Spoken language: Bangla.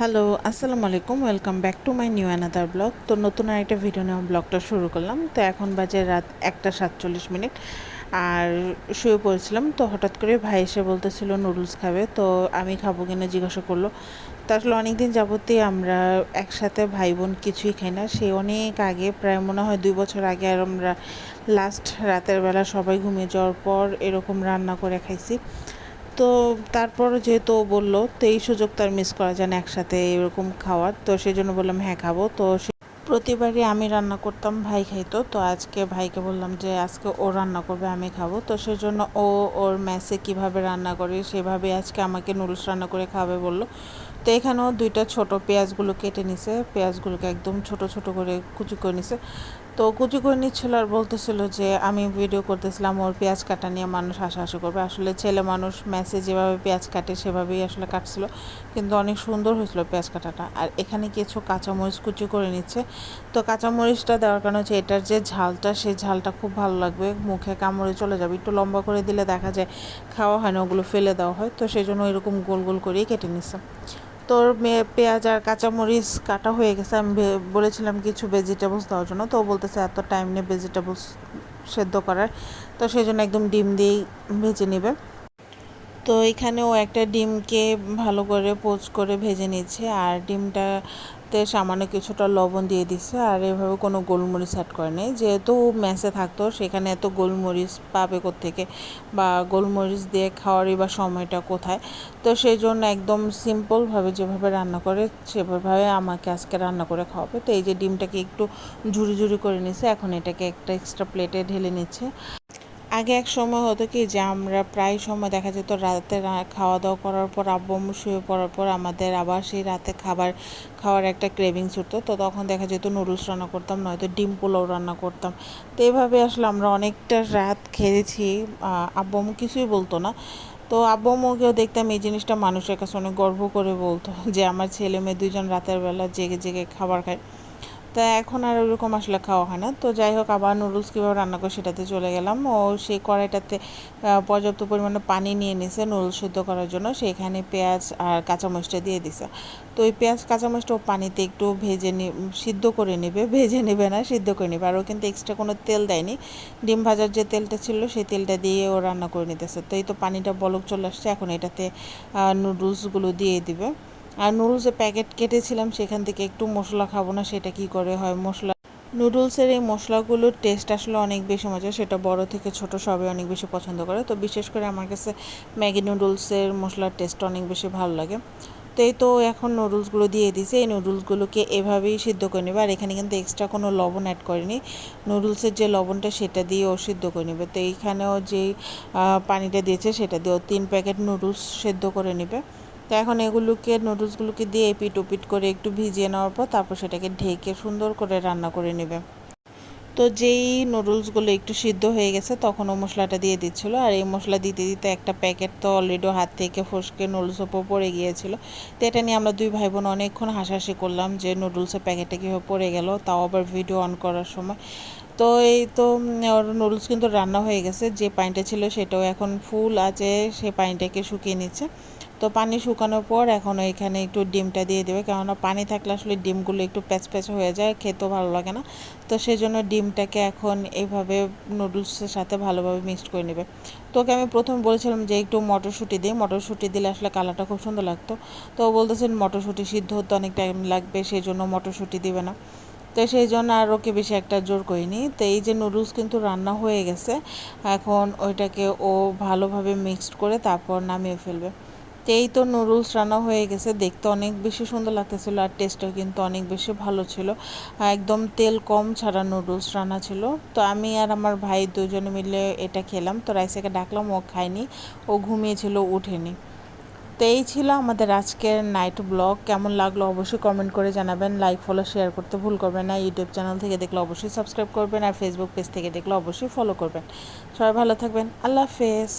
হ্যালো আসসালামু আলাইকুম। Welcome back to my new another blog তো নতুন আরেকটা ভিডিও নেওয়া ব্লগটা শুরু করলাম। তো এখন বাজে রাত একটা সাতচল্লিশ মিনিট। আর শুয়ে পড়েছিলাম। তো হঠাৎ করে ভাই এসে বলতেছিল নুডলস খাবে? তো আমি খাব কিনা জিজ্ঞাসা করল। তো আসলে অনেক দিন যাবতই আমরা একসাথে ভাই বোন কিছুই খাই না। সে অনেক আগে, প্রায় মনে হয় দুই বছর আগে, আর আমরা লাস্ট রাতের বেলা সবাই ঘুমিয়ে যাওয়ার পর এরকম রান্না করে খাইছি। তো তারপর যেহেতু ও বলল, তো এই সুযোগ তো আর মিস করা যায় না একসাথে এরকম খাওয়ার। তো সেই জন্য বললাম হ্যাঁ খাব। তো প্রতিবারই আমি রান্না করতাম, ভাই খাইতো। তো আজকে ভাইকে বললাম যে, আজকে ও রান্না করবে, আমি খাব। তো সেই জন্য ও ওর ম্যাসে কীভাবে রান্না করে, সেভাবে আজকে আমাকে নুডলস রান্না করে খাবে বলল। তো এখানেও দুইটা ছোট পেঁয়াজগুলো কেটে নিছে। পেঁয়াজগুলোকে একদম ছোট ছোট করে কুচি করে নিছে। তো কুচি করে নিচ্ছিল আর বলতেছিল যে আমি ভিডিও করতেছিলাম, ওর পেঁয়াজ কাটা নিয়ে মানুষ হাসাহাসি করবে। আসলে ছেলে মানুষ ম্যাসে যেভাবে পেঁয়াজ কাটে সেভাবেই আসলে কাটছিল, কিন্তু অনেক সুন্দর হয়েছিল পেঁয়াজ কাটাটা। আর এখানে কিছু কাঁচামরিচ কুচি করে নিচ্ছে। তো কাঁচামরিচটা দেওয়ার কারণে হচ্ছে এটার যে ঝালটা, সেই ঝালটা খুব ভালো লাগবে। মুখে কামড়ে চলে যাবে, একটু লম্বা করে দিলে দেখা যায় খাওয়া হয় না, ওগুলো ফেলে দেওয়া হয়। তো সেই জন্য এরকম গোল গোল করেই কেটে নিচ্ছে। তোর পেঁয়াজ আর কাঁচামরিচ কাটা হয়ে গেছে। আমি বলেছিলাম কিছু ভেজিটেবলস দেওয়ার জন্য। তো বলতেছে, এত টাইম নিয়ে ভেজিটেবলস সেদ্ধ করার। তো সেই জন্য একদম ডিম দিয়েই ভেজে নেবে। তো এখানেও একটা ডিমকে ভালো করে পোচ করে ভেজে নিচ্ছে আর ডিমটাতে সামান্য কিছুটা লবণ দিয়ে দিচ্ছে আর এভাবে কোনো গোলমরিচ অ্যাড করে নেই। যেহেতু ম্যাসে থাকতো, সেখানে এত গোলমরিচ পাবে থেকে বা গোলমরিচ দিয়ে খাওয়ারই বা সময়টা কোথায়? তো সেই জন্য একদম সিম্পলভাবে যেভাবে রান্না করে, সেভাবে আমাকে আজকে রান্না করে খাওয়াবে। তো এই যে ডিমটাকে একটু ঝুড়ি ঝুড়ি করে নিচ্ছে, এখন এটাকে একটা এক্সট্রা প্লেটে ঢেলে নিচ্ছে। আগে এক সময় হতো কি যে আমরা প্রায় সময় দেখা যেত রাতে খাওয়া দাওয়া করার পর আব্বু আম্মু শুয়ে পড়ার পর আমাদের আবার সেই রাতে খাবার, খাওয়ার একটা ক্রেভিংস উঠতো। তো তখন দেখা যেত নুডলস রান্না করতাম, নয়তো ডিম পোলাও রান্না করতাম। তো এইভাবে আসলে আমরা অনেকটা রাত খেয়েছি আব্বু আম্মু কিছুই বলতো না। তো আব্বু আম্মুকেও দেখতাম এই জিনিসটা মানুষের কাছে অনেক গর্ব করে বলতো যে, আমার ছেলে মেয়ে দুজন রাতের বেলা জেগে জেগে খাবার খায়। তা এখন আর ওরকম আসলে খাওয়া হয় না। তো যাই হোক, আবার নুডলস কীভাবে রান্না করে সেটাতে চলে গেলাম। ও সেই কড়াইটাতে পর্যাপ্ত পরিমাণে পানি নিয়ে নিছে নুডলস সিদ্ধ করার জন্য। সেখানে পেঁয়াজ আর কাঁচামরিচটা দিয়ে দিছে। তো ওই পেঁয়াজ, কাঁচামরিচটা ও পানিতে একটু ভেজে নি, সিদ্ধ করে নেবে, ভেজে নেবে না, সিদ্ধ করে নেবে। আর ও কিন্তু এক্সট্রা কোনো তেল দেয়নি। ডিম ভাজার যে তেলটা ছিল, সেই তেলটা দিয়ে ও রান্না করে নিতেছে। তো এই তো পানিটা বলক চলে আসছে। এখন এটাতে নুডলসগুলো দিয়ে দিবে। আর নুডলসের প্যাকেট কেটেছিলাম, সেখান থেকে একটু মশলা খাব না, সেটা কি করে হয় মশলা? নুডলসের এই মশলাগুলোর টেস্ট আসলে অনেক বেশি মজা সেটা বড় থেকে ছোট সবাই অনেক বেশি পছন্দ করে। তো বিশেষ করে আমার কাছে ম্যাগি নুডলসের মশলার টেস্ট অনেক বেশি ভালো লাগে। তো এই তো এখন নুডলসগুলো দিয়ে দিয়েছে। এই নুডলসগুলোকে এভাবেই সিদ্ধ করে নেবে। আর এখানে কিন্তু এক্সট্রা কোনো লবণ অ্যাড করেনি। নুডলসের যে লবণটা, সেটা দিয়ে ও সিদ্ধ করে নেবে। তো এইখানেও যেই পানিটা দিয়েছে, সেটা দিয়েও তিন প্যাকেট নুডলস সেদ্ধ করে নেবে। তো এখন এগুলোকে নুডলসগুলোকে দিয়ে এপিট ওপিট করে একটু ভিজিয়ে নেওয়ার পর তারপর সেটাকে ঢেকে সুন্দর করে রান্না করে নেবে। তো যেই নুডলসগুলো একটু সিদ্ধ হয়ে গেছে তখন ও মশলাটা দিয়ে দিচ্ছিল। আর এই মশলা দিতে দিতে একটা প্যাকেট তো অলরেডি হাত থেকে ফসকে নুডলস ওপর পড়ে গিয়েছিল। তো এটা নিয়ে আমরা দুই ভাই বোন অনেকক্ষণ হাসাহাসি করলাম যে নুডলসের প্যাকেটটা কীভাবে পড়ে গেল, তাও আবার ভিডিও অন করার সময়। তো এই তো ওর নুডলস কিন্তু রান্না হয়ে গেছে। যে পানিটা ছিল সেটাও এখন ফুল আছে, সে পানিটাকে শুকিয়ে নিচ্ছে। তো পানি শুকানোর পর এখন এখানে একটু ডিমটা দিয়ে দেবে। কেননা পানি থাকলে আসলে ডিমগুলো একটু প্যাচ হয়ে যায়, খেতেও ভালো লাগে না। তো সেই জন্য ডিমটাকে এখন এইভাবে নুডলসের সাথে ভালোভাবে মিক্সড করে নেবে। তোকে আমি প্রথম বলেছিলাম যে একটু মটরশুঁটি দিই। মটরশুঁটি দিলে আসলে কালারটা খুব সুন্দর লাগতো। তো বলতেছেন মটরশুঁটি সিদ্ধ হতে অনেক টাইম লাগবে সেই জন্য মটরশুঁটি দিবে না। তো সেই জন্য আর ওকে বেশি একটা জোর করিনি। তো এই যে নুডলস কিন্তু রান্না হয়ে গেছে, এখন ওইটাকে ও ভালোভাবে মিক্সড করে তারপর নামিয়ে ফেলবে। এই তো নুডলস রান্না হয়ে গেছে। দেখতে অনেক বেশি সুন্দর লাগতেছিল আর টেস্টও কিন্তু অনেক বেশি ভালো ছিল। একদম তেল কম ছাড়া নুডলস রান্না ছিল। তো আমি আর আমার ভাই দুজনে মিলে এটা খেলাম। তো রাইসাকে ডাকলাম, ও খায়নি। ও ঘুমিয়েছিল উঠেনি তো এই ছিল আমাদের আজকের নাইট ব্লগ কেমন লাগল অবশ্যই কমেন্ট করে জানাবেন। লাইক ফলো শেয়ার করতে ভুল করবেন না। ইউটিউব চ্যানেল থেকে দেখলে অবশ্যই সাবস্ক্রাইব করবেন। আর ফেসবুক পেজ থেকে দেখলে অবশ্যই ফলো করবেন। সবাই ভালো থাকবেন। আল্লাহ হাফেজ।